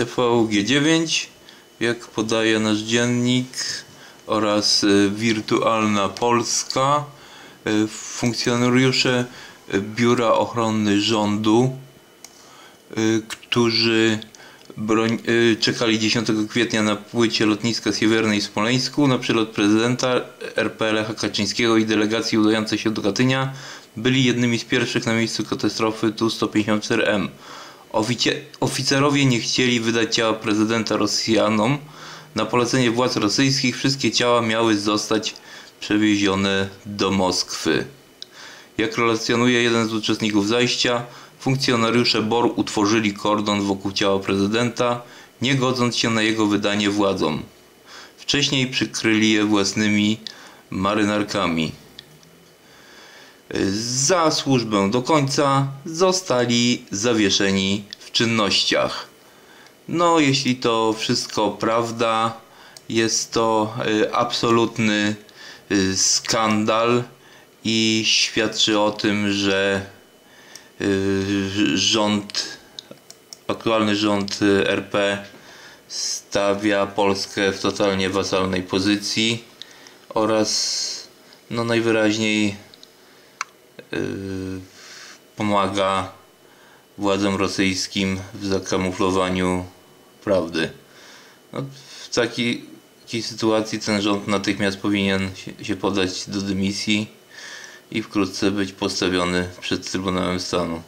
TVG9, jak podaje nasz dziennik oraz y, Wirtualna Polska, y, funkcjonariusze Biura Ochrony Rządu, y, którzy broń, czekali 10 kwietnia na płycie lotniska Siewiernej w Smoleńsku na przylot prezydenta RP Lecha Kaczyńskiego i delegacji udającej się do Katynia, byli jednymi z pierwszych na miejscu katastrofy Tu-154M. Oficerowie nie chcieli wydać ciała prezydenta Rosjanom. Na polecenie władz rosyjskich wszystkie ciała miały zostać przewiezione do Moskwy. Jak relacjonuje jeden z uczestników zajścia, funkcjonariusze BOR utworzyli kordon wokół ciała prezydenta, nie godząc się na jego wydanie władzom. Wcześniej przykryli je własnymi marynarkami. Za służbę do końca zostali zawieszeni w czynnościach. No, jeśli to wszystko prawda, jest to y, absolutny y, skandal i świadczy o tym, że y, rząd, aktualny rząd RP stawia Polskę w totalnie wasalnej pozycji oraz no najwyraźniej pomaga władzom rosyjskim w zakamuflowaniu prawdy. No, w takiej, takiej sytuacji ten rząd natychmiast powinien się, się podać do dymisji i wkrótce być postawiony przed Trybunałem Stanu.